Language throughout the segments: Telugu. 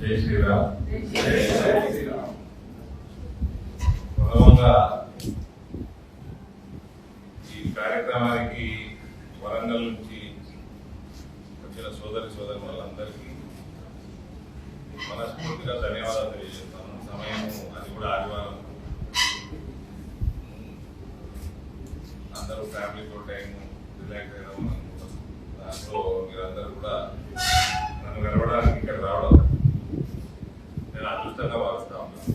జై శ్రీరామ్. ప్రథమంగా ఈ కార్యక్రమానికి వరంగల్ నుంచి వచ్చిన సోదరి సోదరి వాళ్ళందరికీ మనస్ఫూర్తిగా ధన్యవాదాలు తెలియజేస్తాను. సమయం అది కూడా ఆదివారం. అందరూ ఫ్యామిలీతో టైం రిలాక్స్ అయ్యడం దాంట్లో మీరందరూ కూడా నన్ను కలవడానికి ఇక్కడ రావడం అదృష్టంగా భావిస్తా ఉన్నాను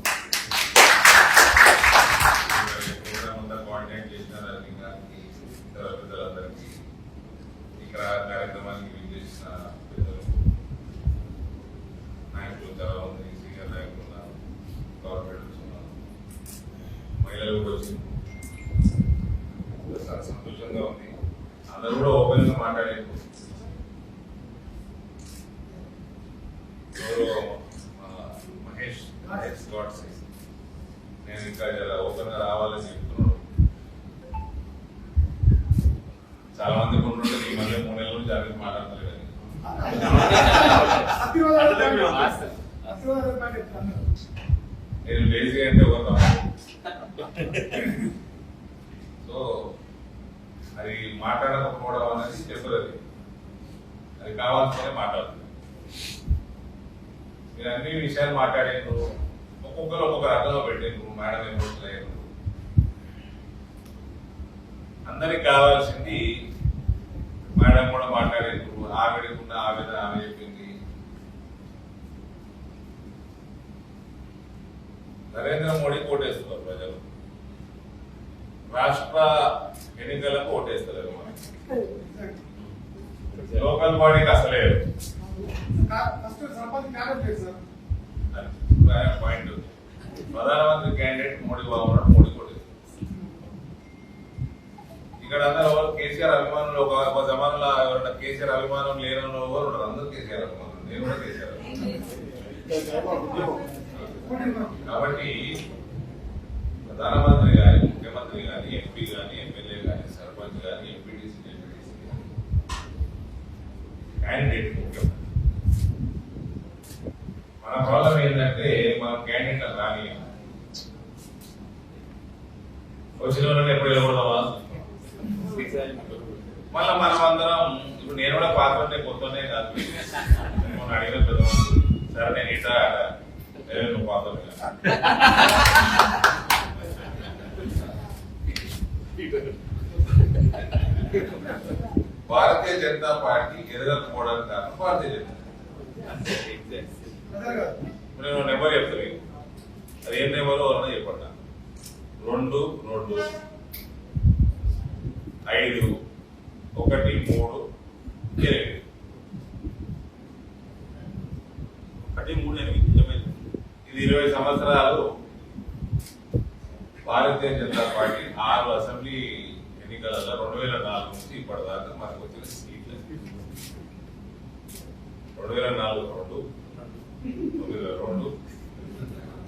ప్రోగ్రామ్ అంతా కోఆర్డినేట్ చేసిన రజనీ గారికి ఇతర పెద్దలందరికీ. ఇక్కడ కార్యక్రమానికి విజేసిన పెద్దలు నాయకులు చాలా మంది సీనియర్ నాయకులు ఉన్నారు కార్పొరేటర్స్ ఉన్నారు మహిళలు కూడా వచ్చింది చాలా సంతోషంగా ఉంది అందరూ కూడా ఓపెన్గా మాట్లాడారు ఎవరో మన మహేష్ మహేష్ గాడ్స్ నేను ఇంకా జర ఓపెన్గా రావాలని చెప్తున్నాడు చాలా మంది ఉంటుంటే ఈ మధ్య మూడు నెలల నుంచి అడిగి మాట్లాడతారు కానీ నేను లేజీ అంటే ఒక సో అది మాట్లాడకపోవడం అనేది చెప్పలేదు. అది కావాల్సిన మాట్లాడుతుంది. మీరు అన్ని విషయాలు మాట్లాడేందు ఒక్కొక్కరు ఒక్కొక్క రకంగా పెట్టేందు మేడం ఎమోషనల్ అయ్యారు అందరికి కావాల్సింది మేడం కూడా మాట్లాడేందు ఆవిడకుండా ఆవిడ ఆమె చెప్పింది. నరేంద్ర మోడీ కోటేస్తున్నారు ప్రజలు. రాష్ట్ర ఎన్నికలకు ఓటేస్తారు లోకల్ బాడీకి అసలే పాయింట్. ప్రధానమంత్రి క్యాండిడేట్ మోడీ బాబు మోడీ ఇక్కడ అందరూ ఎవరు కేసీఆర్ అభిమానులు ఒక జమాన్లో ఎవరైనా కేసీఆర్ అభిమానం లేని వాళ్ళు ఎవరు ఉండరు? అందరూ కేసీఆర్ అభిమానులు. నేను కూడా కేసీఆర్. కాబట్టి ప్రధానమంత్రి గాని మంత్రి కానీ ఎంపీ కానీ ఎమ్మెల్యే కానీ సర్పంచ్ గాని ఎంపీటీసీ ఎంపీటీసీ క్యాండిడేట్ ముఖ్యం. మన ప్రాబ్లం ఏంటంటే మనం క్యాండిడేట్ రాని వచ్చిన వాళ్ళని ఎప్పుడు వెళ్ళకూడదామా మళ్ళీ మనం అందరం ఇప్పుడు నేను కూడా పాత్ర కొత్తనే కాదు. మొన్న అడిగిన పెద్ద సరే నేను ఇట్లా నువ్వు పాత్ర భారతీయ జనతా పార్టీ ఎదగకపోవడానికి కారణం భారతీయ జనతా నేను నెంబర్ చెప్తాను. అది ఏం నెంబర్ అన్న చెప్పండి. రెండు రెండు. ఐదు. ఒకటి మూడు. ఎనిమిది. ఒకటి మూడు ఎనిమిది. ఇది ఇరవై సంవత్సరాలు భారతీయ జనతా పార్టీ ఆరు అసెంబ్లీ ఎన్నికలలో రెండు వేల నాలుగు నుంచి ఇప్పటిదాకా మనకు వచ్చిన సీట్లు. రెండు వేల నాలుగు రెండు తొమ్మిది వేల రెండు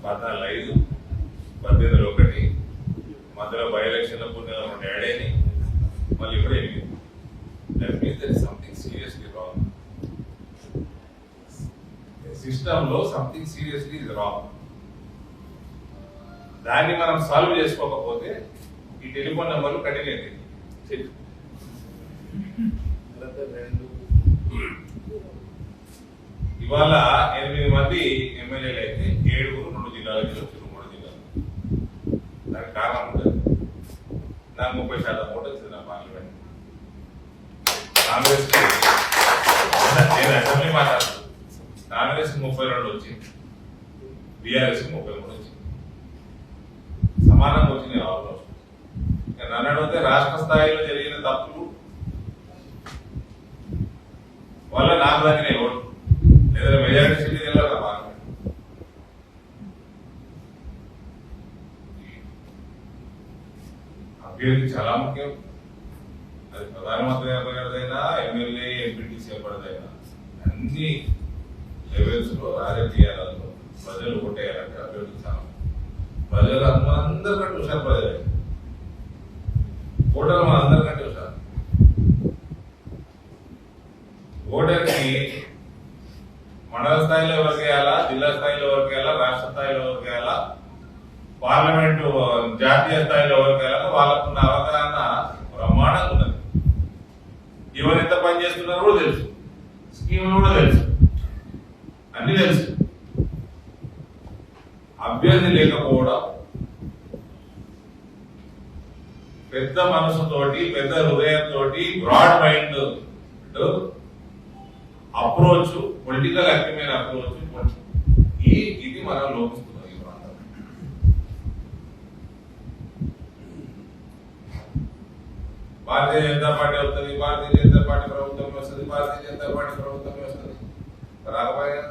పద్నాలుగు ఐదు పద్దెనిమిది ఒకటి మధ్యలో బై ఎలక్షన్ల పుణ్యం రెండు ఏడేని మళ్ళీ ఇప్పుడు ఎనిమిది. That means that something seriously wrong సిస్టంలో సంథింగ్ సీరియస్లీ ఇస్ రాంగ్ దాన్ని మనం సాల్వ్ చేసుకోకపోతే ఈ టెలిఫోన్ నెంబర్లు కంటిన్యూ ఇవాళ ఎనిమిది మంది ఎమ్మెల్యేలు అయితే ఏడుగురు రెండు జిల్లాలకి వచ్చారు మూడు జిల్లాలు దానికి కారణం ఉంటుంది. నాకు ముప్పై శాతం ఓటు వచ్చింది నా పార్లమెంట్. కాంగ్రెస్ నేను అసెంబ్లీ మాట్లాడుతున్నాను కాంగ్రెస్ ముప్పై రెండు వచ్చింది. బీఆర్ఎస్ ముప్పై మూడు వచ్చింది. సమానంగా వచ్చింది ఆల్మోస్ట్ నన్ను అడిగితే రాష్ట్ర స్థాయిలో జరిగిన తప్పులు వల్ల నాకు తగ్గినాయి ఓట్లు లేదా మెజారిటీ సిటీ తెలియదు అభ్యర్థి చాలా ముఖ్యం. అది ప్రధానమంత్రి అభ్యర్థైనా ఎమ్మెల్యే ఎంపీటీసీ అభ్యర్థైనా అన్ని లెవెల్స్లో రాజకీయాలలో ప్రజలు ఓటేయాలంటే అభ్యర్థి చాలా ముఖ్యం. ప్రజలు అందరికంటే హుషారు ప్రజలే. ఓటర్లు మన అందరికంటే సార్ ఓటర్కి మండల స్థాయిలో ఎవరికి వేయాలా జిల్లా స్థాయిలో ఎవరికి వేయాలా రాష్ట్ర స్థాయిలో ఎవరికి వేయాలా పార్లమెంటు జాతీయ స్థాయిలో ఎవరికి వేయాలా వాళ్ళకున్న అవగాహన బ్రహ్మాండంగా ఉన్నది. ఎవరు ఎంత పని చేస్తున్నారో కూడా తెలుసు. స్కీములు కూడా తెలుసు. అన్ని తెలుసు. అభ్యర్థి లేకపోవడం పెద్ద మనసుతోటి పెద్ద హృదయంతో broad mind approach political active approach ఈ ఇది మనం లోపిస్తున్నాం ఈ ప్రాంతం భారతీయ జనతా పార్టీ వస్తుంది భారతీయ జనతా పార్టీ ప్రభుత్వం వస్తుంది భారతీయ జనతా పార్టీ ప్రభుత్వం వస్తుంది. రాకపోయా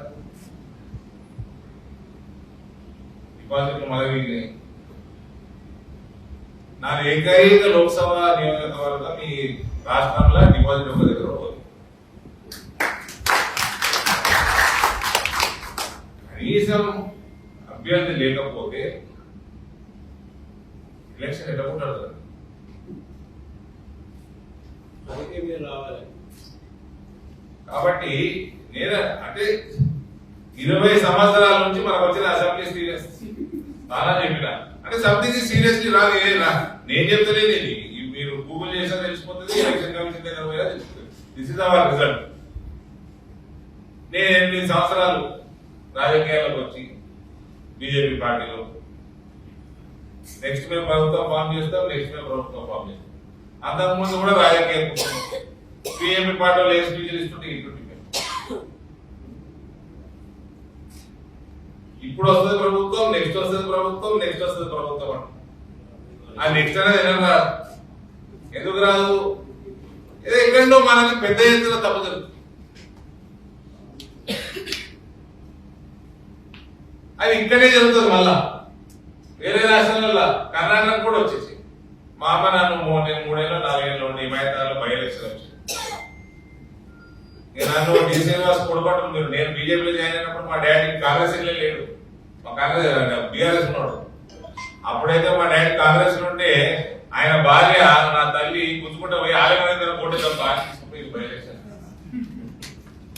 డిపాజిట్లు మళ్ళీ నా ఏకైక లోక్సభ నియోజకవర్గం ఈ రాష్ట్రంలో డిపాజిట్ ఒక దగ్గర. కనీసం అభ్యర్థి లేకపోతే ఎలక్షన్ ఉంటాడు కదా కాబట్టి నేను అంటే ఇరవై సంవత్సరాల నుంచి మనకు వచ్చిన అసెంబ్లీ సీరియస్ చాలా చెప్పిన. అంటే సంథింగ్ సీరియస్లీ రాదు ఏ రా నేను చెప్తలేదు ఇది మీరు గూగుల్ చేసినా తెలిసిపోతుంది ఎలక్షన్ కమిషన్ దగ్గర పోయినా తెలిసిపోతుంది. దిస్ ఇస్ అవర్ రిజల్ట్ నేను ఎనిమిది సంవత్సరాలు రాజకీయాల్లోకి వచ్చి బీజేపీ పార్టీలో. నెక్స్ట్ మేము ప్రభుత్వం ఫామ్ చేస్తాం నెక్స్ట్ మేము ప్రభుత్వం ఫామ్ చేస్తాం. అంతకుముందు కూడా రాజకీయ పిఎంపీ పార్టీలో ఏ స్పీచ్లు ఇస్తుంటే ఇటువంటి ఇప్పుడు వస్తుంది ప్రభుత్వం నెక్స్ట్ వస్తుంది ప్రభుత్వం నెక్స్ట్ వస్తుంది ప్రభుత్వం అంట ఆ నెక్స్ట్ అనేది ఎందుకు రాదు? ఎందుకు రాదు ఏదో ఎక్కడో మనకి పెద్ద ఎత్తున తప్పు జరుగుతుంది అది ఇక్కడే జరుగుతుంది మళ్ళా. వేరే రాష్ట్రాలలో కర్ణాటక కూడా వచ్చేసి. మా అమ్మ నాన్న మూ- నేను మూడేళ్ళు నాలుగేళ్ళు ఉండి మైతాలు బై ఎలక్షన్ వచ్చి నన్ను డి శ్రీనివాస్ మీరు నేను బీజేపీలో జాయిన్ అయినప్పుడు మా డాడీ కాంగ్రెస్ లేడు. మా కాంగ్రెస్ బీఆర్ఎస్ ఉన్నాడు. అప్పుడైతే మా డాడీ కాంగ్రెస్ ఉంటే ఆయన భార్య నా తల్లి గుంజుకుంటే పోయి ఆలయ కోటేద్దాం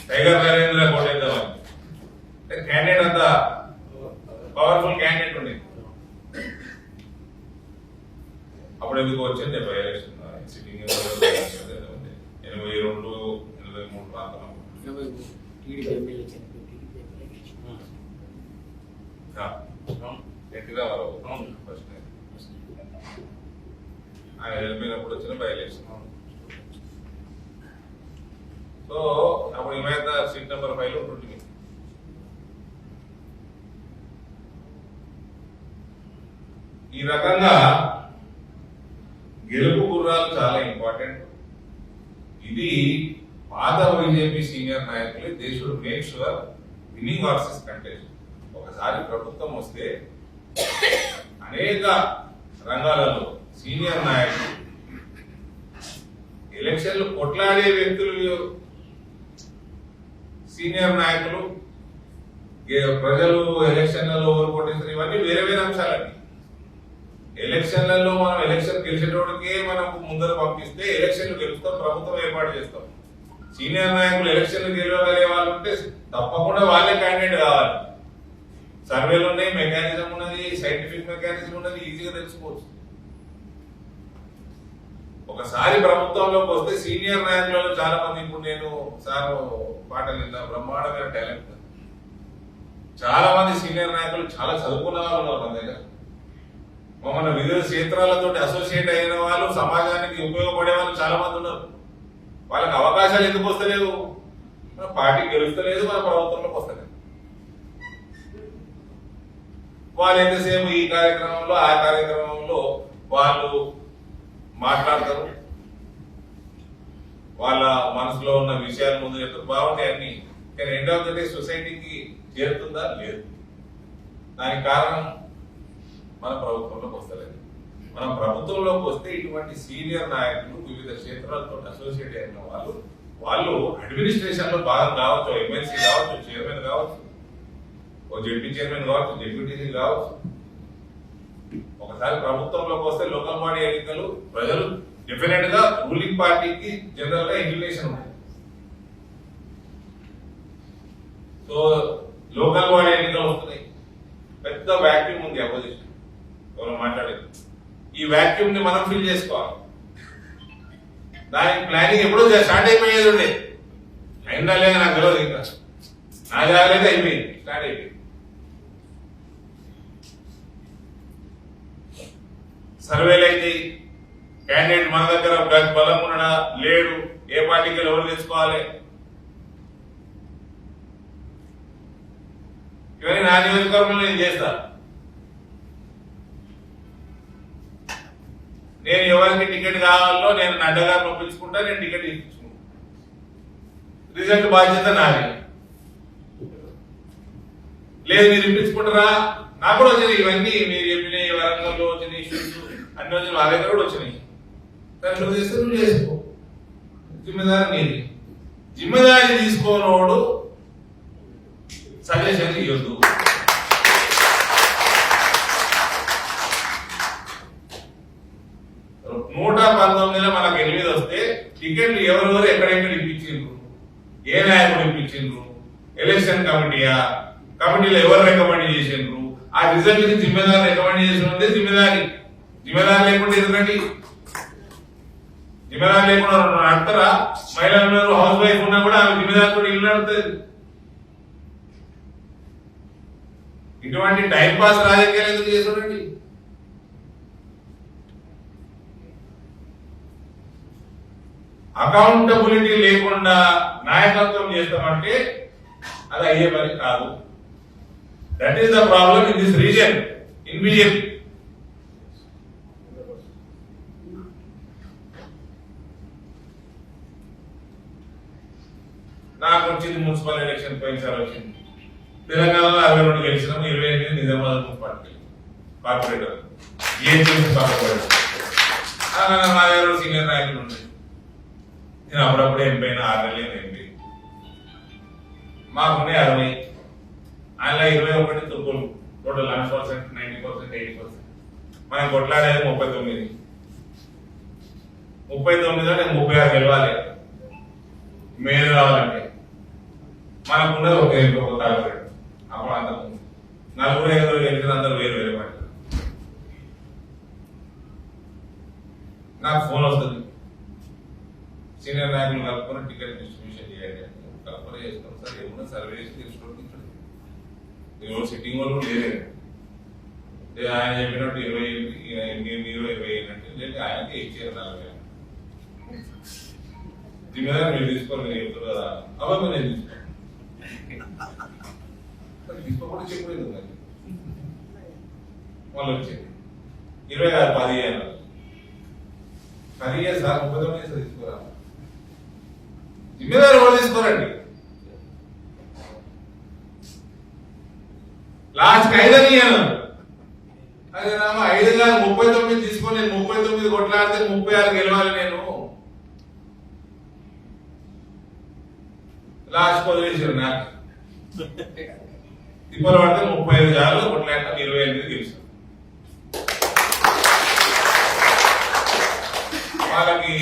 టైగర్ నరేంద్ర కోటేద్దాం క్యాండిడేట్ అంతా పవర్ఫుల్ క్యాండిడేట్ ఉండేది అప్పుడు ఎందుకు వచ్చింది బై ఎలక్షన్ సిట్టింగ్ ఎనభై రెండు ఎనభై మూడు ప్రాంతం టీడీపీ ఎమ్మెల్యే చనిపోయి TDP MLA N T Rama Rao first ఆయన వెళ్ళిపోయినప్పుడు వచ్చిన బై ఎలక్షన్ సో అప్పుడు ఏమైతే సీట్ నెంబర్ ఫైవ్లో ఉంటుంది. ఈ రకంగా గెలుపు గుర్రాలు చాలా ఇంపార్టెంట్ ఇది పాత బీజేపీ సీనియర్ నాయకులు they should make sure winning versus contest ఒకసారి ప్రభుత్వం వస్తే అనేక రంగాలలో సీనియర్ నాయకులు ఎలక్షన్లు కొట్లాడే వ్యక్తులు సీనియర్ నాయకులు ప్రజలు ఎలక్షన్లలో ఓడిపోటీస్తారు ఇవన్నీ వేరే వేరే అంశాలండి. ఎలక్షన్లలో మనం ఎలక్షన్ గెలిచేటోడికే మనకు ముందర పంపిస్తే ఎలక్షన్లు గెలుస్తాం ప్రభుత్వం ఏర్పాటు చేస్తాం. సీనియర్ నాయకులు ఎలక్షన్లు గెలవగలిగే వాళ్ళు ఉంటే తప్పకుండా వాళ్ళే క్యాండిడేట్ కావాలి. సర్వేలు ఉన్నాయి మెకానిజం ఉన్నది సైంటిఫిక్ మెకానిజం ఉన్నది ఈజీగా తెలుసుకోవచ్చు. ఒకసారి ప్రభుత్వంలోకి వస్తే సీనియర్ నాయకులలో చాలా మంది ఇప్పుడు నేను సార్ పాటలు విన్నా బ్రహ్మాండమైన టాలెంట్ చాలా మంది సీనియర్ నాయకులు చాలా చదువుకున్న వాళ్ళు ఉన్నారు మన దగ్గర. వివిధ క్షేత్రాలతో అసోసియేట్ అయిన వాళ్ళు సమాజానికి ఉపయోగపడే వాళ్ళు చాలా మంది ఉన్నారు. వాళ్ళకి అవకాశాలు ఎందుకు వస్తలేవు? మన పార్టీ గెలుస్తలేదు మన ప్రభుత్వంలో వస్తలేదు వాళ్ళు ఎంతసేపు ఈ కార్యక్రమంలో ఆ కార్యక్రమంలో వాళ్ళు మాట్లాడతారు? వాళ్ళ మనసులో ఉన్న విషయాలు ముందు చెప్తారు. బాగుంటాయి అన్ని. కానీ ఎండ్ ఆఫ్ ద డే సొసైటీకి చేరుతుందా? లేదు. దానికి కారణం మన ప్రభుత్వంలోకి వస్తలేదు. మన ప్రభుత్వంలోకి వస్తే ఇటువంటి సీనియర్ నాయకులు వివిధ క్షేత్రాలతో అసోసియేట్ అయిన వాళ్ళు వాళ్ళు అడ్మినిస్ట్రేషన్లో భాగం కావచ్చు ఎమ్మెల్సీ కావచ్చు చైర్మన్ కావచ్చు ఓ జడ్పీ చైర్మన్ కావచ్చు డిప్యూటీ కావచ్చు. ఒకసారి ప్రభుత్వంలోకి వస్తే లోకల్ బాడీ ఎన్నికలు ప్రజలు డెఫినెట్గా రూలింగ్ పార్టీకి జనరల్గా ఇంక్లినేషన్ ఉంది సో లోకల్ బాడీ ఎన్నికలు వస్తున్నాయి. పెద్ద వ్యాక్యూమ్ ఉంది అపోజిషన్ ఎవరు మాట్లాడేది. ఈ వ్యాక్యూమ్ని మనం ఫిల్ చేసుకోవాలి. దానికి ప్లానింగ్ ఎప్పుడో స్టార్ట్ అయిపోయేది ఉండేది అయిందా లేదా నాకు తెలియదు ఇంకా. నా జాగ్రత్త అయిపోయింది. స్టార్ట్ అయిపోయింది. సర్వేలు అయితే క్యాండిడేట్ మన దగ్గర బలం ఉన్నాడా లేడు ఏ పార్టీకి ఎవరు తెచ్చుకోవాలి ఇవన్నీ నా నియోజకవర్గంలో నేను చేస్తా. నేను ఎవరికి టికెట్ కావాలో నేను నడ్డగా పంపించుకుంటా నేను టికెట్ ఇప్పించుకుంటా రిజల్ట్ బాధ్యత నాది. లేదు మీరు ఇప్పించుకుంటారా? నాకు కూడా వచ్చినాయి ఇవన్నీ మీరు చెప్పినాయి వరంగల్లో వచ్చిన ఇష్యూస్ అన్ని రోజులు వాళ్ళ దగ్గర కూడా వచ్చినాయి. కానీ నువ్వు చేస్తే నువ్వు చేసుకో. జిమ్మెదారి నీది జిమ్మెదారి తీసుకోనోడు సజెషన్ ఇవ్వద్దు నూట పంతొమ్మిదిలో మనకు ఎనిమిది వస్తే టికెట్లు ఎవరెవరు ఎక్కడెక్కడ ఇప్పించిండ్రు? ఏ నాయకుడు ఇప్పించిండ్రు? ఎలక్షన్ కమిటీయా? కమిటీలో ఎవరు రికమెండ్ చేసిండ్రు? ఆ రిజల్ట్ జిమ్మెదారి జిమ్మెదారు రికమెండ్ చేసిన జిమ్మెదారి. నిబంధన లేకుండా ఎందుకండి? నిబంధన లేకుండా అంటారా? మహిళలు హౌస్ వైఫ్ ఉన్నా కూడా ఆమె నిబంధనతో ఇల్లు నడుతుంది ఇటువంటి టైం పాస్ రాజకీయాలు ఎందుకు చేస్తున్నారండి? అకౌంటబిలిటీ లేకుండా నాయకత్వం చేస్తామంటే అది అయ్యే పని కాదు. That is the problem in this region in నాకు వచ్చింది మున్సిపల్ ఎలక్షన్ పోయినసారి వచ్చింది. తెలంగాణలో అరవై రెండు గెలిచినాము ఇరవై ఎనిమిది Nizamabad municipality corporator. GHMC corporator? ఆ, మా దగ్గర సీనియర్ నాయకులు ఉండేది నేను అప్పుడప్పుడు ఎంపీ అయినా ఆరు ఎంపీ మాకున్నాయి అరవై. ఆయన ఇరవై ఒకటి తుప్పులు total one percent ninety percent eighty percent మనం కొట్లాడేది ముప్పై తొమ్మిది. ముప్పై తొమ్మిదిలో నేను ముప్పై ఆరు గెలవాలి. మేలు రావాలంటే. మనకు ఉండదు ఒక ఎంపీ ఒక కార్పొరేట్ అప్పుడు అంత నలుగురు ఐదుగురు గెలిచిన అందరూ వేరు వేరే పార్టీ నాకు ఫోన్ వస్తుంది. సీనియర్ నాయకులు కలుపుకొని టికెట్ డిస్ట్రిబ్యూషన్ చేయాలి కలుపుకొని చేస్తాం. సార్ ఏమన్నా సర్వే చేసి తెలుసుకోండి ఈరోజు సిట్టింగ్ వాళ్ళు లేరే. ఆయన చెప్పినట్టు ఇరవై మీరు మీరు ఇరవై అంటే లేదు ఆయనకి ఇచ్చారు నలభై దీని మీద మీరు తీసుకోండి మీరు చెప్తారు కదా అబద్ధం నేను తీసుకోండి తీసుకో తీసుకోకుండా చెప్పలేదు మరి. వాళ్ళు వచ్చింది ఇరవై ఆరు పదిహేను. అన్నారు సార్ ముప్పై తొమ్మిది ఇయర్స్ తీసుకోరా జిమ్మేదారు ఎవరు తీసుకోరండి. లాస్ట్ ఐదని అదే రామ ఐదు కాదు ముప్పై తొమ్మిది తీసుకొని నేను ముప్పై తొమ్మిది కొట్లాడితే ముప్పై ఆరు గెలవాలి నేను. లాస్ట్ పొజిషన్ నాకు. తిప్పలు పడితే ముప్పై ఐదు చాలు కొట్లాడటం ఇరవై ఎనిమిది గెలిచాం వాళ్ళకి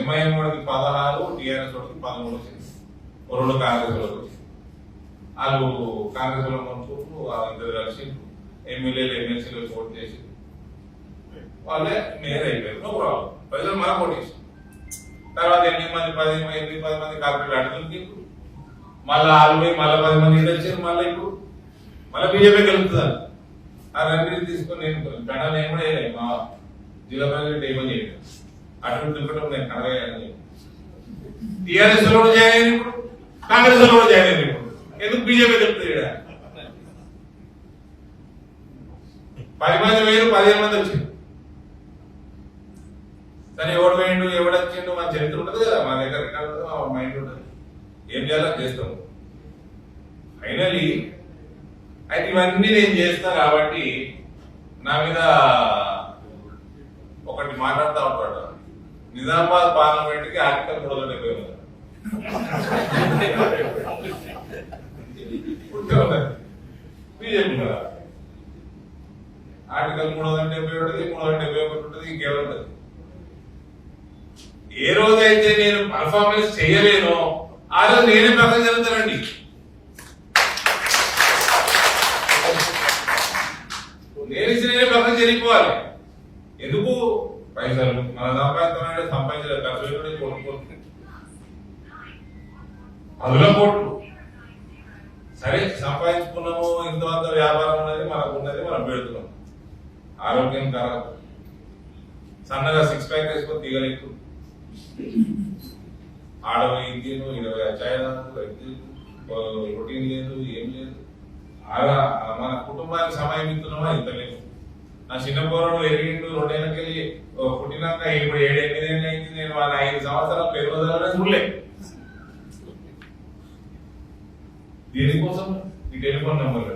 ఎంఐఎం వాడికి పదహారు టీఆర్ఎస్ వాడికి పదమూడు వచ్చింది. రెండు కాంగ్రెస్ వాళ్ళకి వాళ్ళు కాంగ్రెస్ వాళ్ళు మనుషులు వాళ్ళు ఇద్దరు కలిసి ఎమ్మెల్యేలు ఎమ్మెల్సీలు ఓటు చేసి వాళ్ళే మేయర్ అయిపోయారు. No problem. ప్రజలు మన ఓటేసి తర్వాత ఎనిమిది మంది పది ఎనిమిది పది మంది కార్పొరేట్ అడుగుతుంది మళ్ళా వాళ్ళు పోయి మళ్ళీ పది మంది వచ్చారు మళ్ళీ ఇప్పుడు మళ్ళీ బీజేపీ గెలుపుతుంది ఆ రెండు తీసుకొని నేను గంట నేను వేయలేదు. మా జిల్లా ప్రజలు ఏమని చేయలేదు. అటు దింపడం నేను కడగని టీఆర్ఎస్లో కూడా జాయిన్ అయ్యింది ఇప్పుడు. కాంగ్రెస్లో కూడా జాయిన్ అయ్యింది ఇప్పుడు. ఎందుకు బీజేపీ చెప్తుంది పది మంది వేరు పదిహేను మంది వచ్చింది సరే ఎవడు వేయండు ఎవడు వచ్చిండు మన చరిత్ర ఉంటుంది కదా మా దగ్గర మైండ్ ఉంటుంది. ఏం చేయాలో చేస్తాము. ఫైనలీ అయితే ఇవన్నీ నేను చేస్తా కాబట్టి నా మీద ఒకటి మాట్లాడుతూ ఉంటాడు. నిజామాబాద్ పార్లమెంట్కి ఆర్టికల్ మూడు వందల డెబ్బై బీజేపీ కదా. ఆర్టికల్ మూడు వందల డెబ్బై ఉంటుంది మూడు వందల డెబ్బై ఒకటి ఉంటుంది ఇంకేముంటుంది? ఏ రోజైతే నేను పర్ఫార్మెన్స్ చేయలేనో ఆ రోజు నేనే ప్రకటన జరుగుతానండి నేను ఇచ్చిన నేనే ప్రకటన జరిగిపోవాలి ఎందుకు? పైసలు. మన సంపాదించాలంటే సంపాదించలేదు. ఖర్చు పెట్టుకుని కొనుక్కోండి కోట్లు. సరే సంపాదించుకున్నాము ఇంతమంత వ్యాపారం ఉన్నది మనకు ఉన్నది మనం పెడుతున్నాం. ఆరోగ్యం కరాదు సన్నగా సిక్స్ ప్యాక్ వేసుకొని తీగలేదు ఆడవి ఇంకేను ఇరవై అధ్యాయాలు రొటీన్ లేదు ఏం లేదు అలా మన కుటుంబానికి సమయం ఇస్తున్నామా ఇంత లేదు నా చిన్న పోరడు ఎరిగిండు రెండేళ్ళకెళ్ళి ఓ పుట్టినాక ఇప్పుడు ఏడు ఎనిమిది ఏళ్ళు అయింది నేను వాళ్ళ ఐదు సంవత్సరాలు పెరుగుదలనే చూడలే దేనికోసం ఈ టెలిఫోన్ నెంబర్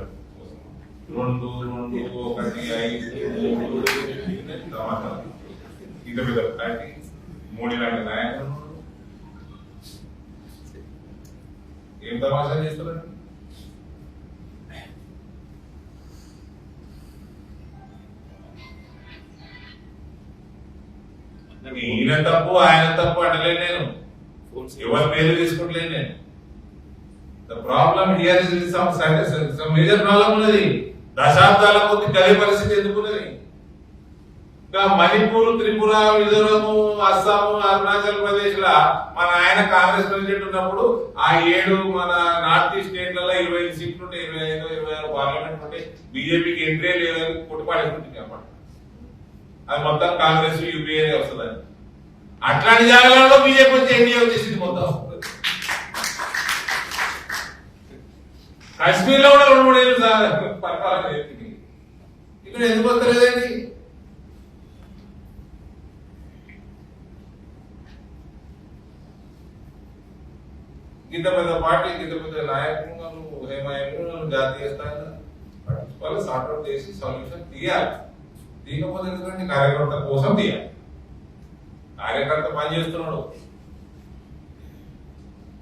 రెండు రెండు ఒకటి ఐదు మూడు ఇంత పెద్ద మూడు ఇలాంటి నాయకులు ఉన్నారు. ఏం తమాషా చేస్తున్నారు? ఈయన తప్పు ఆయన తప్పు అనలేదు నేను. ఎవరి పేరు తీసుకుంటలేదు నేను. The problem here is some some major problem ఉన్నది. దశాబ్దాల కొద్ది గది పరిస్థితి ఎందుకున్నది? ఇంకా మణిపూర్ త్రిపుర మిజోరము అస్సాము అరుణాచల్ ప్రదేశ్ లా మన ఆయన కాంగ్రెస్ ప్రెసిడెంట్ ఉన్నప్పుడు ఆ ఏడు మన నార్త్ ఈస్ట్ స్టేట్లలో ఇరవై ఐదు సీట్లు ఉంటాయి ఇరవై ఐదు ఇరవై ఆరు పార్లమెంట్ ఉంటే బీజేపీకి ఎంట్రీ లేదని కొట్టుపాడేసుకుంటుంది అన్నమాట అది మొత్తం కాంగ్రెస్ యూపీఏ వస్తుందని అట్లాంటి జాగాలలో బీజేపీ వచ్చి ఎన్డీఏ వచ్చేసింది మొత్తం కాశ్మీర్లో కూడా రెండు మూడు ఏళ్ళు సార్ పరిపాలన ఇక్కడ ఎందుకు వస్తలేదండి? ఇంత పెద్ద పార్టీ ఇంత పెద్ద నాయకులను హేమాయకులు జాతీయ స్థాయిలో. పట్టించుకోవాలి సార్ట్అవుట్ చేసి సొల్యూషన్ తీయాలి. తీయకపోతే ఎందుకంటే కార్యకర్త కోసం తీయాలి. కార్యకర్త పనిచేస్తున్నాడు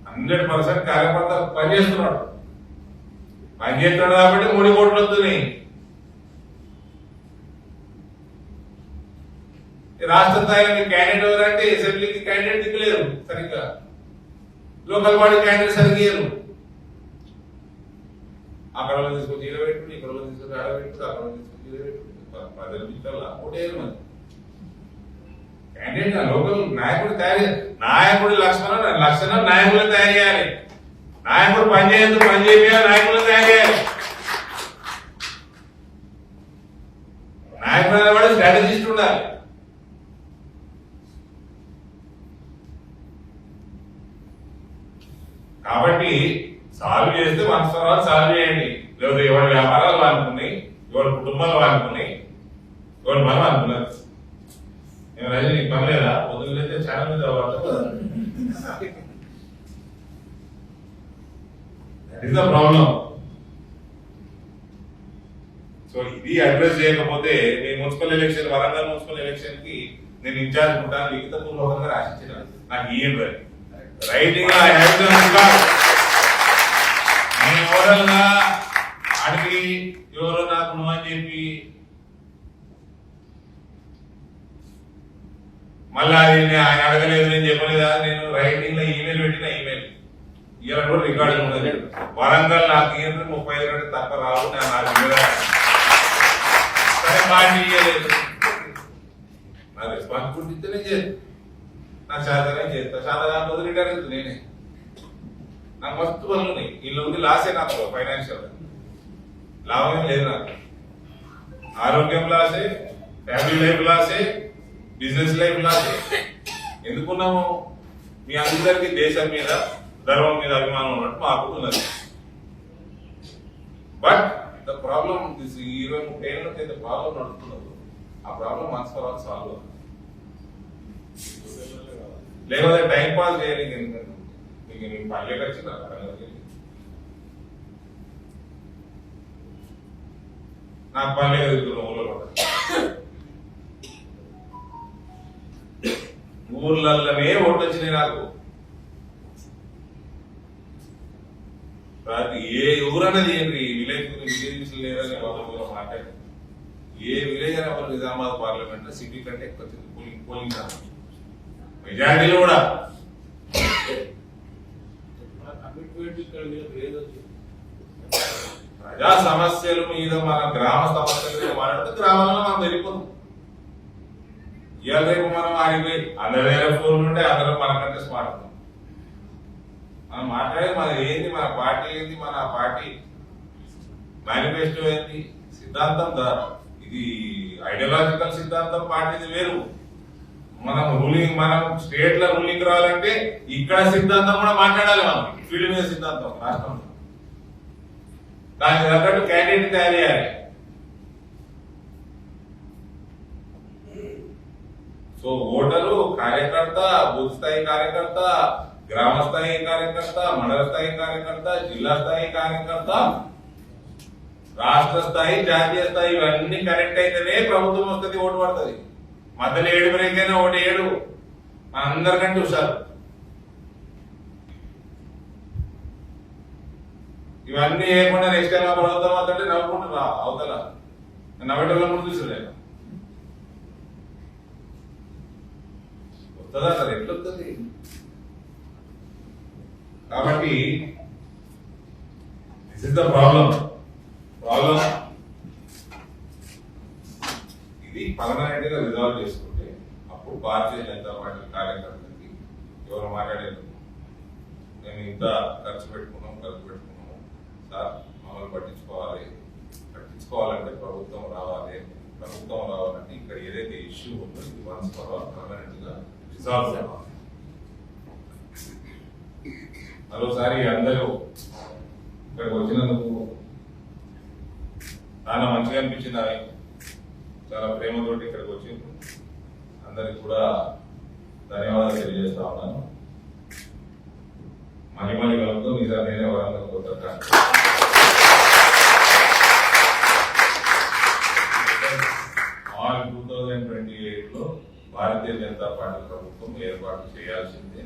హండ్రెడ్ పర్సెంట్ కార్యకర్త పనిచేస్తున్నాడు పనిచేస్తున్నాడు కాబట్టి మూడు కోట్లు వస్తున్నాయి. రాష్ట్ర స్థాయిలో క్యాండిడేట్ ఎవరంటే అసెంబ్లీకి క్యాండిడేట్ దిక్కులేరు సరిగ్గా. లోకల్ బాడీ క్యాండిడేట్ సరిగ్గా అక్కడ వాళ్ళు తీసుకొచ్చి ఈడ పెట్టుకుని ఇక్కడ వాళ్ళు తీసుకొచ్చి ఆడ పెట్టుకుని అక్కడ వాళ్ళు తీసుకొచ్చి ఈడ పెట్టుకుని ప్రజల మిత్రుల ఓటేరు మరి. క్యాండిడేట్ లోకల్ నాయకుడు తయారు నాయకుడు లక్షణం లక్షణం నాయకులు తయారు చేయాలి. నాయకుడు పని చేయొద్దు పని చేయాలి నాయకులు తయారు చేయాలి. నాయకుడు అనేవాడు స్ట్రాటజిస్ట్ ఉండాలి. కాబట్టి సాల్వ్ చేస్తే మనస్తరాలు సాల్వ్ చేయండి. లేకపోతే ఎవరి వ్యాపారాలు అనుకున్నాయి ఎవరి కుటుంబాలు అనుకున్నాయి ఎవరి మనం అనుకున్నారు నేను రైతు నీకు పని లేదా? ఛానల్ మీద that is the problem so ఇది అడ్రస్ చేయకపోతే మీ మున్సిపల్ ఎలక్షన్ వరంగల్ మున్సిపల్ ఎలక్షన్కి నేను ఇన్ఛార్జ్ ఉంటాను లిఖిత పూర్వకంగా రాసిచ్చిన నాకు ఇయ్యండి రైటింగ్ ఐ నేను ఓవరాల్గా అడిగి ఎవరో నాకు నువ్వు అని చెప్పి మళ్ళా అది ఆయన అడగలేదు నేను చెప్పలేదా? నేను రైటింగ్లో ఈమెయిల్ పెట్టిన ఈమెయిల్ ఇలా కూడా రికార్డింగ్ ఉన్నది వరంగల్ నాకు ఏంటంటే ముప్పై ఐదు కంటే తప్ప రావు నేను నాకు సరే మాట ఇయ్యలేదు. నా రెస్పాన్సిబిలిటీ ఇస్తే నా చేస్తాను నాకు శాతనే చేస్తా శాతగా రోజు రిటైర్ అవుతుంది నేనే. నాకు మస్తు పనులు ఉన్నాయి. ఇల్లు ఉంది లాసే నాకు ఫైనాన్షియల్ లాభం ఏం లేదు నాకు. ఆరోగ్యం లాసే ఫ్యామిలీ లైఫ్ లాసే బిజినెస్ లైఫ్ లాసే ఎందుకున్నాము? మీ అందరికీ దేశం మీద ధర్మం మీద అభిమానం ఉన్నట్టు మాకు ఉన్నది. బట్ ద ప్రాబ్లం ఇరవై ముప్పై ఏళ్ళ నుంచి అయితే ప్రాబ్లం నడుస్తున్నప్పుడు ఆ ప్రాబ్లం మనసు తర్వాత సాల్వ్ అవుతుంది. లేకపోతే టైం పాస్ చేయాలి ఎందుకంటే మీకు మీకు పల్లెకి వచ్చి నా పల్లెకి వెళ్ళి. పల్లె ఎదుగుతున్న ఊళ్ళో పడ్డా. ఊర్లల్లనే ఓట్లు వచ్చినాయి నాకు ప్రతి ఏ ఊరన్నది ఏంటి విలేజ్ విలేజ్ లేదని వాళ్ళు మాట్లాడి ఏ విలేజ్ అయినా నిజామాబాద్ పార్లమెంట్ సిటీ కంటే ఎక్కువ పోలింగ్ పోలింగ్ శాతం మెజారిటీలు కూడా. ప్రజా సమస్యల మీద మన గ్రామ సమస్యల మీద మాట్లాడితే గ్రామంలో మనం వెళ్ళిపోతాం. ఇవాళ రేపు మనం ఆగిపోయి అందరి దగ్గర ఫోన్ ఉంటే అందరం మనకంటే స్మార్ట్ ఫోన్ మనం మాట్లాడేది మన ఏంది మన పార్టీ ఏంది మన పార్టీ మేనిఫెస్టో ఏంది? సిద్ధాంతం ఇది ఐడియాలజికల్ సిద్ధాంతం పార్టీది వేరు. మనం రూలింగ్ మనం స్టేట్లో రూలింగ్ రావాలంటే ఇక్కడ సిద్ధాంతం కూడా మాట్లాడాలి మనం. ఫీల్డ్ మీద సిద్ధాంతం రాష్ట్రంలో దానికి తగ్గట్టు క్యాండిడేట్ తయారు చేయాలి. సో ఓటరు కార్యకర్త బూత్ స్థాయి కార్యకర్త గ్రామ స్థాయి కార్యకర్త మండల స్థాయి కార్యకర్త జిల్లా స్థాయి కార్యకర్త రాష్ట్ర స్థాయి జాతీయ స్థాయి ఇవన్నీ కనెక్ట్ అయితేనే ప్రభుత్వం వస్తుంది ఓటు పడుతుంది. మధ్యలో ఏడు బ్రేక్ ఒకటి ఏడు. మన అందరికంటే చూసారు ఇవన్నీ ఏకుండా నెక్స్ట్ టైం అప్పుడు అవుతాం అవుతుంటే నవ్వుకుంటున్నా అవతల. నవ్వేటోళ్ళ ముందు చూసలే వస్తుందా సార్? ఎట్లా వస్తుంది కాబట్టి this is the problem problem ఇది పర్మనెంట్గా రిజాల్వ్ చేసుకుంటే అప్పుడు భారతీయ జనతా పార్టీ కార్యకర్తలకి ఎవరు మాట్లాడేది? మేము ఇంత ఖర్చు పెట్టుకున్నాం ఖర్చు పెట్టుకున్నాము. సార్ మమ్మల్ని పట్టించుకోవాలి. పట్టించుకోవాలంటే ప్రభుత్వం రావాలి. ప్రభుత్వం రావాలంటే ఇక్కడ ఏదైతే ఇష్యూ ఉందో ఇది వన్స్ ఫర్ ఆల్ పర్మనెంట్గా రిజాల్వ్ అవ్వాలి. మరోసారి అందరూ ఇక్కడికి వచ్చినందుకు చాలా మంచిగా అనిపించింది చాలా ప్రేమతోటి ఇక్కడికి అందరికి కూడా ధన్యవాదాలు తెలియజేస్తా ఉన్నాను. మణిమణి కలుపుతూ ఈసారి నేనే వరంగల్ కొత్త టూ థౌజండ్ ట్వంటీ ఎయిట్లో భారతీయ జనతా పార్టీ ప్రభుత్వం ఏర్పాటు చేయాల్సిందే.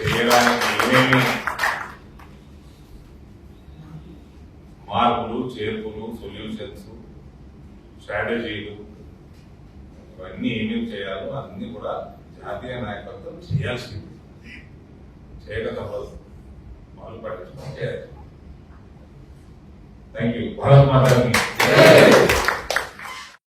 చేయడానికి ఏమేమి మార్పులు చేర్పులు సొల్యూషన్స్ స్ట్రాటజీలు ఇవన్నీ ఏమేమి చేయాలో అన్ని కూడా జాతీయ నాయకత్వం చేయాల్సింది. చేయక తప్పదు. వాళ్ళు పట్టించుకోవాలి థ్యాంక్ యూ భారత్ మాతాకి.